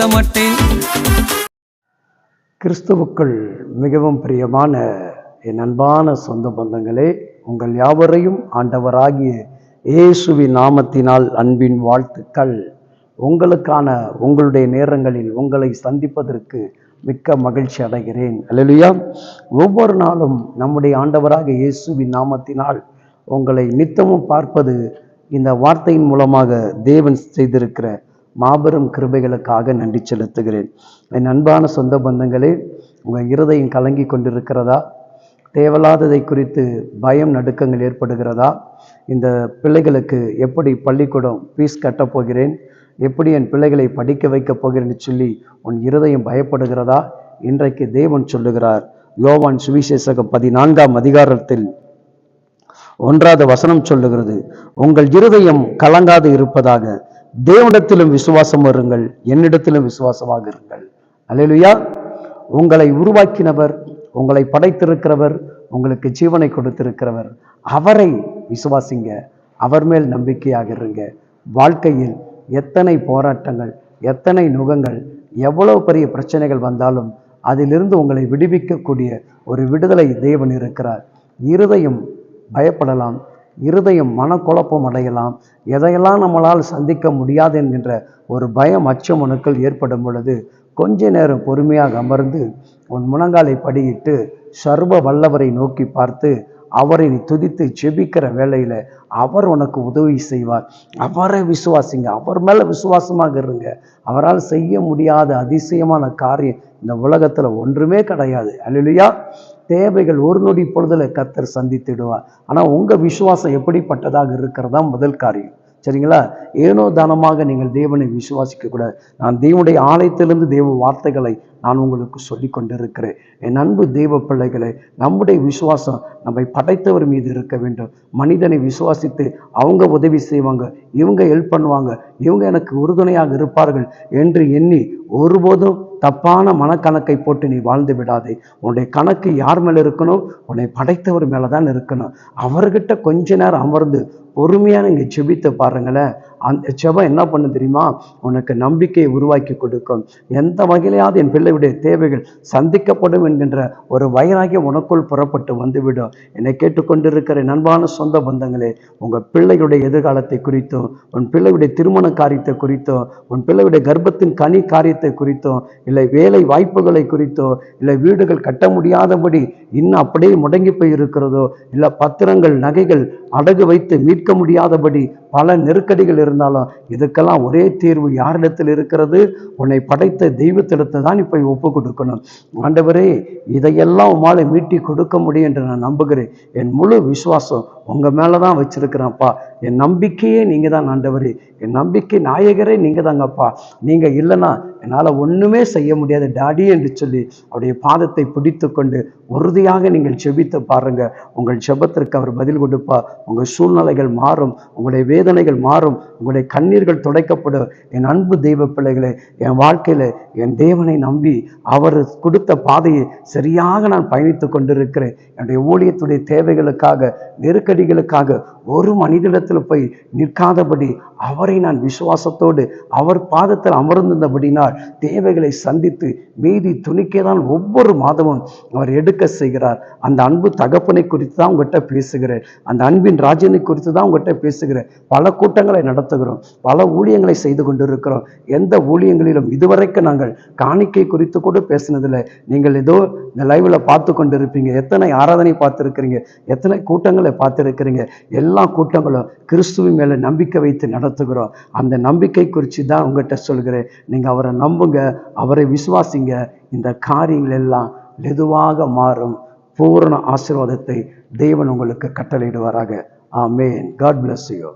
சொல்ல மாட்டேன் கிறிஸ்துவுக்குள் மிகவும் பிரியமான என் அன்பான சொந்த பந்தங்களே உங்கள் யாவரையும் ஆண்டவராகிய இயேசுவின் நாமத்தினால் அன்பின் வாழ்த்துக்கள். உங்களுக்கான உங்களுடைய நேரங்களில் உங்களை சந்திப்பதற்கு மிக்க மகிழ்ச்சி அடைகிறேன். அல்லலுயா ஒவ்வொரு நாளும் நம்முடைய ஆண்டவராக இயேசுவின் நாமத்தினால் உங்களை நித்தமும் பார்ப்பது இந்த வார்த்தையின் மூலமாக தேவன் செய்திருக்கிற மாபெரும் கிருபைகளுக்காக நன்றி செலுத்துகிறேன். என் அன்பான சொந்த பந்தங்களே உங்கள் இருதயம் கலங்கி கொண்டிருக்கிறதா? தேவையில்லாததை குறித்து பயம் நடுக்கங்கள் ஏற்படுகிறதா? இந்த பிள்ளைகளுக்கு எப்படி பள்ளிக்கூடம் ஃபீஸ் கட்டப் போகிறேன்? எப்படி என் பிள்ளைகளை படிக்க வைக்கப் போகிறேன்னு சொல்லி உன் இருதயம் பயப்படுகிறதா? இன்றைக்கு தேவன் சொல்லுகிறார். யோவான் சுவிசேஷகம் பதினான்காம் அதிகாரத்தில் ஒன்றாவது வசனம் சொல்லுகிறது. உங்கள் இருதயம் கலங்காது இருப்பதாக. தேவனிடத்திலும் விசுவாசம் வருங்கள் என்னிடத்திலும் விசுவாசமாக இருங்கள். அல்லேலூயா. உங்களை உருவாக்கினவர் உங்களை படைத்திருக்கிறவர் உங்களுக்கு ஜீவனை கொடுத்திருக்கிறவர். அவரை விசுவாசிங்க அவர் மேல் நம்பிக்கையாக இருங்க. வாழ்க்கையில் எத்தனை போராட்டங்கள் எத்தனை நுகங்கள் எவ்வளவு பெரிய பிரச்சனைகள் வந்தாலும் அதிலிருந்து உங்களை விடுவிக்கக்கூடிய ஒரு விடுதலை தேவன் இருக்கிறார். இருதயம் பயப்படலாம் இருதயம் மனக்குழப்பம் அடையலாம். எதையெல்லாம் நம்மளால் சந்திக்க முடியாது என்கின்ற ஒரு பயம் அச்சம் அணுக்கள் ஏற்படும் பொழுது கொஞ்ச நேரம் பொறுமையாக அமர்ந்து உன் முழங்காலை படியிட்டு சர்வ வல்லவரை நோக்கி பார்த்து அவரை நீ துதித்து செபிக்கிற வேலையில் அவர் உனக்கு உதவி செய்வார். அவரை விசுவாசிங்க. அவர் மேலே விசுவாசமாக இருங்க. அவரால் செய்ய முடியாத அதிசயமான காரியம் இந்த உலகத்தில் ஒன்றுமே கிடையாது. அல்லையா தேவைகள் ஒரு நொடி பொழுதில் கத்தர் சந்தித்திடுவார். ஆனால் உங்கள் விசுவாசம் எப்படிப்பட்டதாக இருக்கிறதா முதல் காரியம். சரிங்களா? ஏனோ தானமாக நீங்கள் தேவனை விசுவாசிக்க கூடாது. நான் தேவனுடைய ஆலயத்திலிருந்து தேவ வார்த்தைகளை நான் உங்களுக்கு சொல்லி கொண்டிருக்கிறேன். என் அன்பு தேவ பிள்ளைகளை நம்முடைய விசுவாசம் நம்மை படைத்தவர் மீது இருக்க வேண்டும். மனிதனை விசுவாசித்து அவங்க உதவி செய்வாங்க இவங்க ஹெல்ப் பண்ணுவாங்க இவங்க எனக்கு உறுதுணையாக இருப்பார்கள் என்று எண்ணி ஒருபோதும் தப்பான மனக்கணக்கை போட்டு நீ வாழ்ந்து விடாதே. உன்னுடைய கணக்கு யார் மேலே இருக்கணும்? உன்னை படைத்தவர் மேலே தான் இருக்கணும். அவர்கிட்ட கொஞ்ச நேரம் அமர்ந்து பொறுமையாக நீங்கள் செபித்து பாருங்களேன். அந்த செபம் என்ன பண்ண தெரியுமா? உனக்கு நம்பிக்கையை உருவாக்கி கொடுக்கும். எந்த வகையிலையாவது என் பிள்ளையுடைய தேவைகள் சந்திக்கப்படும் என்கின்ற ஒரு வைராகியம் உனக்குள் புறப்பட்டு வந்துவிடும். என்னை கேட்டுக்கொண்டிருக்கிற நண்பான சொந்த பந்தங்களே உங்கள் பிள்ளையுடைய எதிர்காலத்தை குறித்தும் உன் பிள்ளையுடைய திருமண காரியத்தை குறித்தும் உன் பிள்ளையுடைய கர்ப்பத்தின் கனி காரியத்தை குறித்தும் இல்லை வேலை வாய்ப்புகளை குறித்தோ இல்லை வீடுகள் கட்ட முடியாதபடி இன்னும் அப்படியே முடங்கி போய் இருக்கிறதோ இல்லை பத்திரங்கள் நகைகள் அடகு வைத்து மீட்க முடியாதபடி பல நெருக்கடிகள் இருந்தாலும் இதுக்கெல்லாம் ஒரே தீர்வு யாரிடத்தில் இருக்கிறது? உன்னை படைத்த தெய்வத்திடத்தை தான் இப்போ ஒப்பு கொடுக்கணும். ஆண்டவரே இதையெல்லாம் உமாலை மீட்டி கொடுக்க முடியும் என்று நான் நம்புகிறேன். என் முழு விசுவாசம் உங்கள் மேலே தான் வச்சுருக்கிறேன்ப்பா. என் நம்பிக்கையே நீங்கள் தான் ஆண்டவர். என் நம்பிக்கை நாயகரே நீங்கள் தாங்கப்பா நீங்கள் இல்லைன்னா என்னால் ஒன்றுமே செய்ய முடியாது டாடி என்று சொல்லி அவருடைய பாதத்தை பிடித்து கொண்டு உறுதியாக நீங்கள் செபித்து பாருங்க. உங்கள் செபத்திற்கு அவர் பதில் கொடுப்பார் உங்கள் சூழ்நிலைகள் மாறும் உங்களுடைய வேதனைகள் மாறும் உங்களுடைய கண்ணீர்கள் துடைக்கப்படும். என் அன்பு தெய்வ பிள்ளைகளை என் வாழ்க்கையில் என் தேவனை நம்பி அவர் கொடுத்த பாதையை சரியாக நான் பயணித்து கொண்டிருக்கிறேன். என்னுடைய ஊழியத்துடைய தேவைகளுக்காக நெருக்கடிகளுக்காக ஒரு இடத்துல போய் நிற்காதபடி அவரை நான் விசுவாசத்தோடு அவர் பாதத்தில் அமர்ந்திருந்தபடினால் தேவைகளை சந்தித்து மீதி துணிக்கே தான் ஒவ்வொரு மாதமும் அவர் எடுக்க செய்கிறார். அந்த அன்பு தகப்பனை குறித்து தான் உங்கள்கிட்ட பேசுகிறேன். அந்த அன்பின் ராஜனை குறித்து தான் உங்கள்கிட்ட பேசுகிறேன். பல கூட்டங்களை நடத்துகிறோம். பல ஊழியங்களை செய்து கொண்டிருக்கிறோம். எந்த ஊழியங்களிலும் இதுவரைக்கும் நாங்கள் காணிக்கை குறித்து கூட பேசினதில்லை. நீங்கள் ஏதோ இந்த லைவில் பார்த்து கொண்டு இருப்பீங்க எத்தனை ஆராதனை பார்த்துருக்கிறீங்க. எத்தனை கூட்டங்களை பார்த்துருக்கிறீங்க. எல்லா கூட்டங்களும் கிறிஸ்துவின் மேலே நம்பிக்கை வைத்து நடத்துகிறோம். அந்த நம்பிக்கை குறித்து தான் உங்கள்கிட்ட சொல்கிறேன் நீங்கள் அவரை நம்புங்க. அவரை விசுவாசிங்க. இந்த காரியங்கள் எல்லாம் மெதுவாக மாறும். பூரண ஆசீர்வாதத்தை தேவன் உங்களுக்கு கட்டளையிடுவாராக. ஆமேன். God bless you